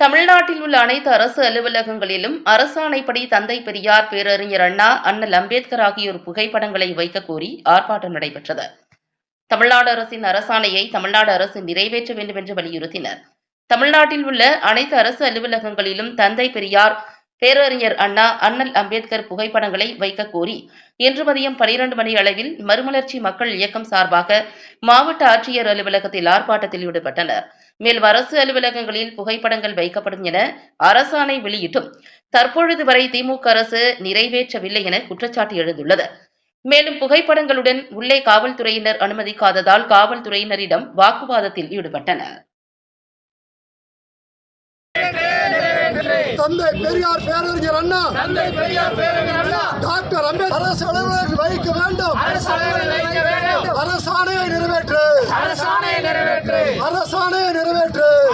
தமிழ்நாட்டில் உள்ள அனைத்து அரசு அலுவலகங்களிலும் அரசாணைப்படி தந்தை பெரியார் பேரறிஞர் அண்ணா அண்ணல் அம்பேத்கர் ஆகியோர் புகைப்படங்களை வைக்க கோரி ஆர்ப்பாட்டம் நடைபெற்றது. தமிழ்நாடு அரசின் அரசாணையை தமிழ்நாடு அரசு நிறைவேற்ற வேண்டும் என்று வலியுறுத்தினர். தமிழ்நாட்டில் உள்ள அனைத்து அரசு அலுவலகங்களிலும் தந்தை பெரியார் பேரறிஞர் அண்ணா அண்ணல் அம்பேத்கர் புகைப்படங்களை வைக்க கோரி இன்று மதியம் பனிரெண்டு மணி அளவில் மறுமலர்ச்சி மக்கள் இயக்கம் சார்பாக மாவட்ட ஆட்சியர் அலுவலகத்தில் ஆர்ப்பாட்டத்தில் ஈடுபட்டனர். மேலும் அரசு அலுவலகங்களில் புகைப்படங்கள் வைக்கப்படும் என அரசாணை வெளியிட்டும். தற்பொழுது வரை திமுக அரசு நிறைவேற்றவில்லை என குற்றச்சாட்டு எழுந்துள்ளது. மேலும் புகைப்படங்களுடன் உள்ளே காவல்துறையினர் அனுமதிக்காததால் காவல்துறையினரிடம் வாக்குவாதத்தில் ஈடுபட்டனர். தந்தை பெரியார் பேரறிஞர் அண்ணா தந்தை பெரியார் பேரறிஞர் அண்ணா டாக்டர் அம்பேத்கர் அரசு அலுவலகத்தில் வைக்க வேண்டும். அரசாணையை வைக்க வேண்டும். அரசாணையை நிறைவேற்று. அரசாணையை நிறைவேற்று. அரசாணையை நிறைவேற்று.